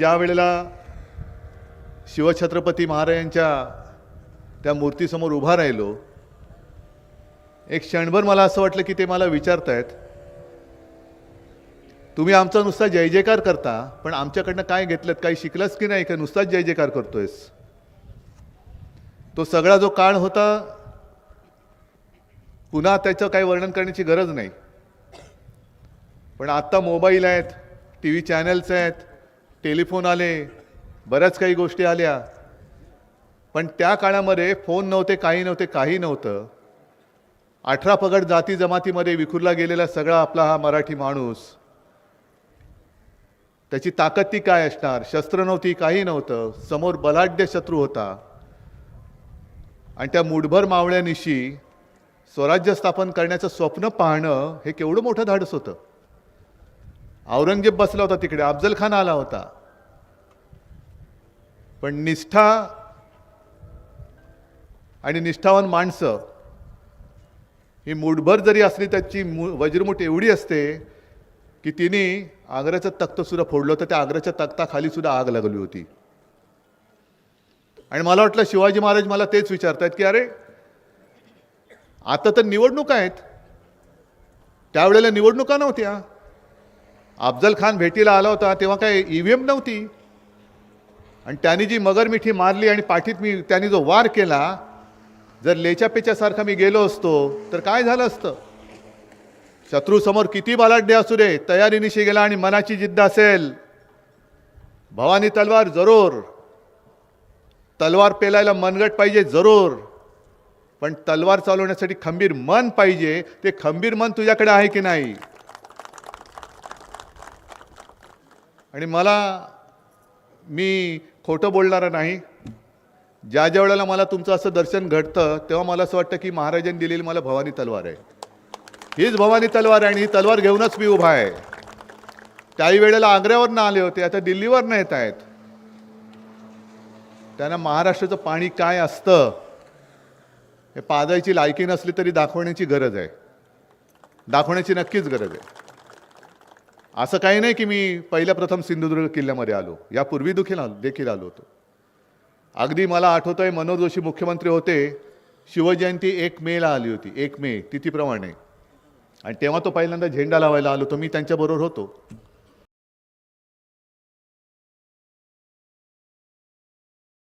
ज्या वेळेला शिवछत्रपती महाराजांच्या त्या मूर्तीसमोर उभा राहिलो. एक क्षणभर मला असं वाटलं की ते मला विचारतायत तुम्ही आमचा नुसता जय जयकार करता पण आमच्याकडनं काय घेतलं काही शिकलंच की नाही का नुसताच जय जयकार करतोयस? तो सगळा जो काळ होता पुन्हा त्याचं काही वर्णन करण्याची गरज नाही. पण आत्ता मोबाईल आहेत टी व्ही चॅनल्स आहेत टेलिफोन आले बऱ्याच काही गोष्टी आल्या. पण त्या काळामध्ये फोन नव्हते काही नव्हते काही नव्हतं. अठरा पगड जाती जमातीमध्ये विखुरला गेलेला सगळा आपला हा मराठी माणूस. त्याची ताकद ती काय असणार? शस्त्र नव्हती काही नव्हतं. समोर बलाढ्य शत्रू होता. आणि त्या मुठभर मावळ्यानिशी स्वराज्य स्थापन करण्याचं स्वप्न पाहणं हे केवढं मोठं धाडस होतं. औरंगजेब बसला होता तिकडे अफजल खान आला होता. पण निष्ठा आणि निष्ठावान माणसं ही मुठभर जरी असली त्याची मु वज्रमुठ एवढी असते की तिने आग्र्याचं तख्तसुद्धा फोडलं होतं त्या आग्र्याच्या तख्ताखाली सुद्धा आग लागली होती. आणि मला वाटलं शिवाजी महाराज मला तेच विचारतायत की अरे आता तर निवडणुका आहेत. त्यावेळेला निवडणुका नव्हत्या. अफजल खान भेटीला आला होता तेव्हा काय ई व्ही एम नव्हती. आणि त्याने जी मगरमिठी मारली आणि पाठीत मी त्याने जो वार केला जर लेच्यापेच्यासारखा मी गेलो असतो तर काय झालं असतं? शत्रूसमोर किती बलाढ्य असू दे तयारीनिशी गेला आणि मनाची जिद्द असेल. भवानी तलवार जरूर. तलवार पेलायला मनगट पाहिजे जरूर. पण तलवार चालवण्यासाठी खंबीर मन पाहिजे ते खंबीर मन तुझ्याकडे आहे की नाही? आणि मला मी खोटं बोलणारा नाही. ज्या ज्या वेळेला मला तुमचं असं दर्शन घडतं तेव्हा मला असं वाटतं की महाराजांनी दिलेली मला भवानी तलवार आहे. हीच भवानी तलवार आहे आणि ही तलवार घेऊनच मी उभा आहे. त्याही वेळेला आग्र्यावरनं आले होते आता दिल्लीवरनं येत आहेत. त्यांना महाराष्ट्राचं पाणी काय असतं हे पाजायची लायकी नसली तरी दाखवण्याची गरज आहे. दाखवण्याची नक्कीच गरज आहे. असं काही नाही की मी पहिल्या प्रथम सिंधुदुर्ग किल्ल्यामध्ये आलो. यापूर्वी देखील आलो देखील आलो होतो. अगदी मला आठवतं आहे मनोज जोशी मुख्यमंत्री होते शिवजयंती एक मेला आली होती. एक मे तिथीप्रमाणे. आणि तेव्हा तो पहिल्यांदा झेंडा लावायला आलो तो मी त्यांच्याबरोबर होतो.